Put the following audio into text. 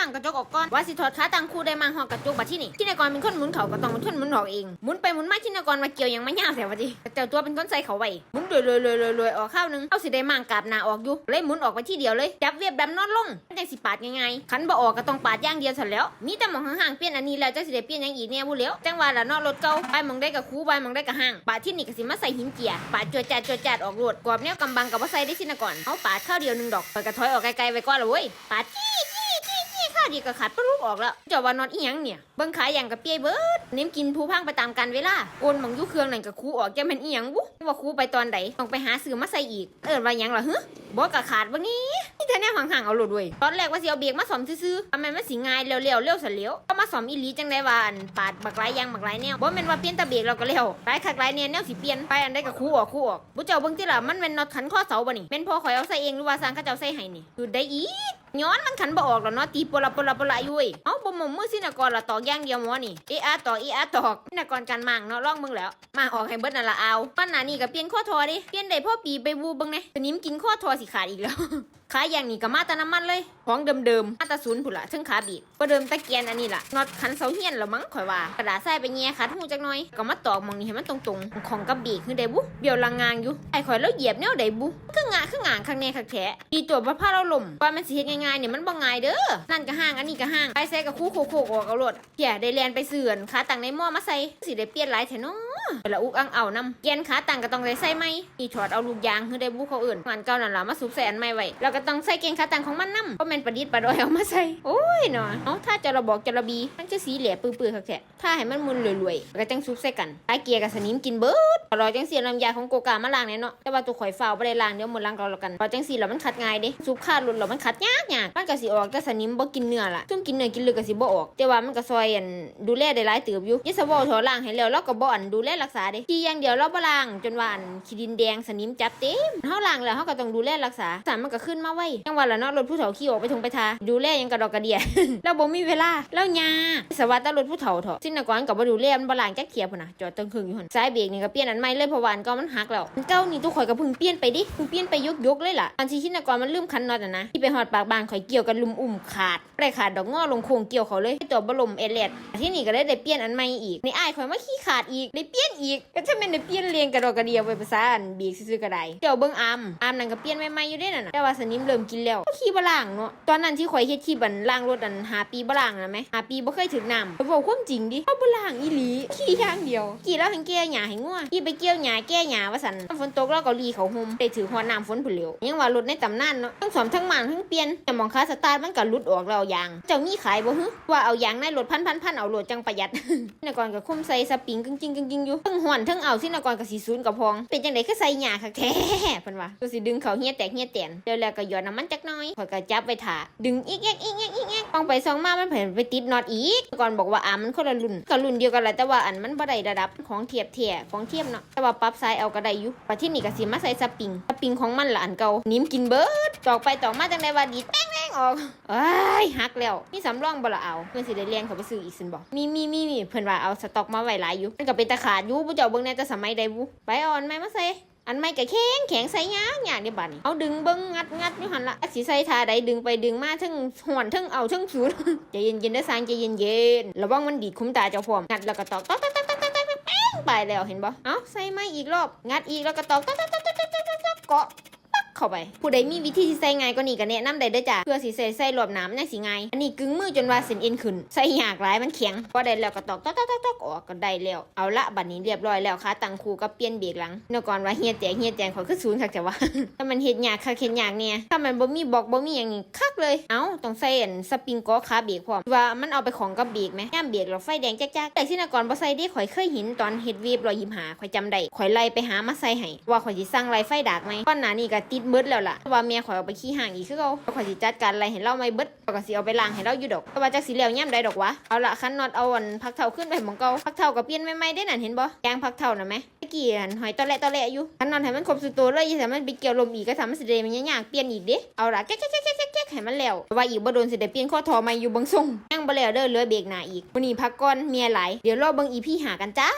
มังกระจกออกก่อนว่าสิถอดขาตังคู่ได้มังหอกกระจกบัดที่นี่ที่นายกรเป็นคนหมุนเขาก็ต้องเป็นคนหมุนออกเองหมุนไปหมุนมาที่นายกรมาเกี่ยวยังไม่ยากแต่ว่าดิเจ้าตัวเป็นคนใส่เขาไว้หมุนเลยเลยเลยเลยเลยออกข้าวนึงเอาสิได้มังกราบหน้าออกอยู่เลยหมุนออกไปที่เดียวเลยจับเวียบดำนอนลงมันจังสิปาดง่ายๆขันบ่ออกก็ต้องปาดย่างเดียวเสร็จแล้วมีแต่หมองห่างๆเปลี่ยนอันนี้แล้วจังสิได้เปลี่ยนยังอีเนี่ยบุแล้วจังว่าละนอกรถเก่าไปมองได้กับคูไปมองได้กับห่างปาดที่นี่ก็สิมาใส่หินเจียปาดจวดจัดจวดจัดออกรวดกรอบแนวกำบังกับว่าใส่ได้ที่นก่อนเอาปาดข้าวเดียวหนึงดอกไปกระถอยออกไกลๆไว้ก่อนละเว้ยปาดจี้ ดีก็ขาดปลุกออกแล้วเจ้าว่านอนอีหยังเนี่ยเบิ่งขายอย่างกับเปียเบิดเน้มกินผู้พังไปตามกันเวลาโอนหมองยุเครื่องนั่นกับครูออกจะเป็นอีหยังบุว่าครูไปตอนใดต้องไปหาซื้อมาใส่อีก เอิ้นว่าหยังล่ะฮึบอกกะขาดบ่นี้นี่เธอเนี่ยห่างๆเอาโหลดเว้ยตอนแรกว่าสิเอาเบรกมาซ่อมซื่อๆทำไมมันสิง่ายเร็วๆเร็วซะแล้วก็มาซ่อมอีหลีจังได้ว่าอันปาดบักหลายยางบักหลายแนวบ่แม่นว่าเปลี่ยนตะเบรกเราก็เร็วหลายคักหลายแนวแนวสิเปลี่ยนไปอันใดก็ครูออกครูออกบ่เจ้าเบิ่งติล่ะมันแม่นน็อตขันข้อเสาบ่นี่แม่นพอข่อยเอาใส่เองหรือว่าสร้างเขาเจ้าใส่ให้นี่ดูได้อีย้อนมันขันบ่ออกแล้วเนาะตีปละป kalau pula you weh. Ha? บ่หมมือสินะก่อนละตอกอย่างเดียวหมอนี่เออาตอกเออาตอกสินะก่อนกันมังเนาะลองมึงแล้วมาออกให้เบิดนั่นละเอาปันหานี่ก็เปลี่ยนข้อทอดิเปลี่ยนได้พ่อปีไปวูบิ่งแหน่ตอนนี้มกินข้อทอสิขาดอีกแล้วขายอย่างนี้ก็มาต่น้ำมันเลย ของเดิมๆมาต่ศูนย์ผุละถึงขาบีบก็เดิมตะเกียนอันนี้ล่ะน็อตขันเสาเฮียนแล้วมั้งข่อยว่ากระดาษใส่ไปแง่ขัดหูจักหน่อย ก็มาตอกมองนี้ให้มันตรงๆ ของกับบีกคือได้บุเดี๋ยวลังงางอยู่ ไอ้ข่อยแล้วเหยียบแนวได้บุคืองาคืองางข้างแน่ข้างแท้ดีตัวบ่พาเราล่มว่ามันสิเฮ็ดง่ายๆเนี่ยมันบ่ง่ายเด้อ นั่นก็ห้างอันนี้ก็ห้าง ไปใส่กับคู่โคกๆออกเอารถเพียได้แลนไปเสื่อนขาตังในหม้อมาใส่สิได้เปลี่ยนหลายแท้เนาะ ละอุกอังเอานำเกียนขาตังก็ต้องได้ใส่ไหมนี่ถอดเอาลูกยางคือได้บุเขาอื่นงานเก่านั่นล่ะมาซุบใส่อันใหม่ไว้แล้วก็ต้องใส่เกียนขาตังของมันนํเพราะแม่นประดิษฐ์ประดอยเอามาใส่โอ้ยเนาะเอ้าถ้าจะระบอกจะระบีมันจะสีเหลี่ยปื้อๆคักแท้ถ้าให้มันมุนรวยๆก็จังซุบใส่กันตาเกียกับสนิมกินเบิดรอจังสีน้ำยาของโกกามาล้างเนี่ยเนาะแต่ว่าตัวข่อยฝ้าวบ่ได้ล้างเดี๋ยวหมดล้างเราแล้วกันรอจังสีแล้วมันขัดง่ายเด้ซุบขาดหลุดแล้วมันขัดยากยากมันก็สิออกแต่สนิมบ่กินเนื้อล่ะซุ่มกินเนื้อกินเลือดก็สิบ่ออก แต่ว่ามันก็ซอยอันดูแลได้หลายเติบอยู่ยิ่งสวอถอล้างให้แล้วเราก็บ่อันดูแลรักษาเด้ที่อย่างเดียวเราบ่ล้างจนว่าอันขี้ดินแดงสนิมจับเต็มเฮาล้างแล้วเฮาก็ต้องดูแลรักษาสารมันก็ขึ้นมาไว้จังว่าละเนาะรถผู้เฒ่าขี่ออกไปทงไปทาดูแลยังกระดอกกระเดียเราบ่มีเวลาแล้วยาสวัสดิ์ตรถผู้เฒ่าเถอะสิ้นก่อนก็บ่ดูแลมันบ่ล้างจักเที่ยพุ่นน่ะจอดตึงครึ่งอยู่หั่นสายเบรกนี่ก็เปลี่ยนอันใหม่เลยเพราะว่าอันเก่ามันหักแล้วอันเก่านี่ตู้ข่อยก็เพิ่งเปลี่ยนไปดิเพิ่งเปลี่ยนไปยกๆเลยล่ะอันที่สิ้นก่อนมันลืมคันน็อตนะที่ไปฮอดปากบางข่อยเกี่ยวกันลุมอุ่มขาดได้ขาดดอกงอลงโค้งเกี่ยวเขาเลยตัวบ่ลมเอเลดที่นี่ก็ได้ได้เปลี่ยนอันใหม่อีกในอ้ายข่อยมาขี้ขาดอีกได้เปลี่ยนอีกก็จะแม่นได้เปลี่ยนเรียงกระดอกกระเดียวไปภาษาอันบีกซื่อๆก็ได้เจ้าเบิ่งอามอามนั่นก็เปลี่ยนใหม่ๆอยู่เด้นั่นน่ะแต่ว่าสนิมเริ่มกินแล้วก็ขี้บ่ล้างเนาะตอนนั้นที่ข่อยเฮ็ดขี้บันล้างรถอันหาปีบ่ล้างนะแม่หาปีบ่เคยถึงน้ำไปบอกความจริงดิเอาบ่ล้างอีหลีขี้อย่างเดียวกี่แล้วหังแก้หญ้าให้งัวกี่ไปเกี่ยวหญ้าแก้หญ้าว่าซั่นฝนตกแล้วก็รีเขาห่มได้ถือฮอดน้ำฝนพุ่นเหลวยังว่ารถในตำนานเนาะทั้งสอมทั้งมันทั้งเปลี่ยนแต่มองคาสตาร์ทมันก็หลุดออกแล้วยาง เจ้ามีขายบ่ฮึว่าเอายางในรถพันพันพันเอารถจังประหยัดนกรก็คุ้มใส่สปริงกึ่งจริงกึ่งจริงอยู่ทั้งห่วนทั้งเอาสินกรก็สีศูนกับพอง เป็นจังไดคือใส่หญ้าคักแท้เพิ่นว่าก็สิดึงเขาเฮียแตกเฮียแตนเดี๋ยวแล้วก็หยอดน้ำมันจักน่อยข่อยก็จับไปถ่าดึงอีกแยกอีกแยกอีกแยกมองไปสองมามันเพิ่นไปติดน็อตอีกก่อนบอกว่าอ่ามันคนละรุ่นก็รุ่นเดียวกันแหละแต่ว่าอันมันบ่ได้ระดับของเทียบเทียของเทียบเนาะแต่ว่าปรับไซส์เอาก็ได้อยู่ปัจจุบันนี้ก็สิมาใส่สปริงสปริงของมันละอันเก่านิ่มกินเบิร์ดตอกไปตอกมาจังไดว่าดีแป้ง งออกเอ้ยหักแล้วนี่สำรองบละเอาเพื่อนสิได้เรียนเขาไปซื้ออีกสินบอกมีมีมีมีเพื่อนว่าเอาสต็อกมาไว้หลายอยู่มันก็เป็นตะขาดอยู่ผู้เจ้าเบิ่งแน่จะสมัยใดบุไปอ่อนไหมมาเซอันไม่กะแข็งแข็งใส่ยางย่างเดียบันเอาดึงเบิ้งงัดงัดนี่หันละสีใส่ทาใดดึงไปดึงมาทั้งห่อนทั้งเอาทั้งสูนใจเย็นเย็นได้สางใจเย็นเย็นระวังมันดีดคุ้มตาเจ้าพร้อมงัดแล้วก็ตอกตอกตอกตอกตอกตอกไปแล้วเห็นบ่เอาใส่ไม่อีกรอบงัดอีกแล้วก็ตอกตอกตอกตอกตอกตอกเกาะ เข้าไป ผู้ใดมีวิธีที่ใส่ง่ายก็นี่ก็แนะนำได้เด้อจ้ะเพื่อสิใส่ใส่รอบน้ำน่าสิง่ายอันนี้กึ่งมือจนว่าเส้นเอ็นขึ้นใส่ยากหลายมันแข็งพอได้แล้วก็ตอกตอกตอกตอกอกออกก็ได้แล้วเอาละบัดนี้เรียบร้อยแล้วค่ะตังคูก็เปลี่ยนเบรกหลังเมื่อก่อนว่าเฮียแตกเฮียแตกขอยคือศูนย์คักจ้ะว่าถ้ามันเฮ็ดยากคักเฮ็ดยากเนี่ยถ้ามันบ่มีบอกบ่มีหยังนี่คักเลย เอ้าต้องใส่อันสปริงกอขาเบรกพร้อมว่ามันเอาไปของกับเบรกไหมย่ามเบรกแล้วไฟแดงจักๆแต่ที่นกรบ่ใส่เด้ข่อยเคยเห็นตอนเฮ็ดเวฟ125ข่อยจำได้ข่อยไล่ไปหามาใส่ให้ว่าข่อยสิสั่งไล่ไฟดักไหมตอนหน้านี้ก็ติดเบิดแล้วล่ะว่าแม่ข่อยเอาไปขี้ห่างอีกคือเก่าข่อยสิจัดการอะไล่ให้เราไม่เบิดแล้วก็สิเอาไปล้างให้เราอยู่ดอกแต่ว่าจักสิแล้วย่ามใดดอกวะเอาละคันน็อตเอาอันพักเท่าขึ้นไปมองเก่าพักเท่าก็เปลี่ยนใหม่ๆได้นั่นเห็นบ่ยางพักเท่าน่ะแม่ตะกี้อันหอยตอแหละตอแหละอยู่คันน็อตให้มันครบสุดตัวเลยอย่าให้มันไปเกี่ยวลมอีกก็ทำมันสิได้มันยากเปลี่ยนอีกเด้เอาละแก๊กๆๆๆๆให้มันแล้วว่าอีกบ่โดนสิได้เปลี่ยนข้อทอม่อยู่เบางทรงยังบ่แล้วเด้อเหลือเบรกหน้าอีกวันนี้พักก่อนเมียหลายเดี๋ยวรอเบิ่งอีพี่หากันจ้า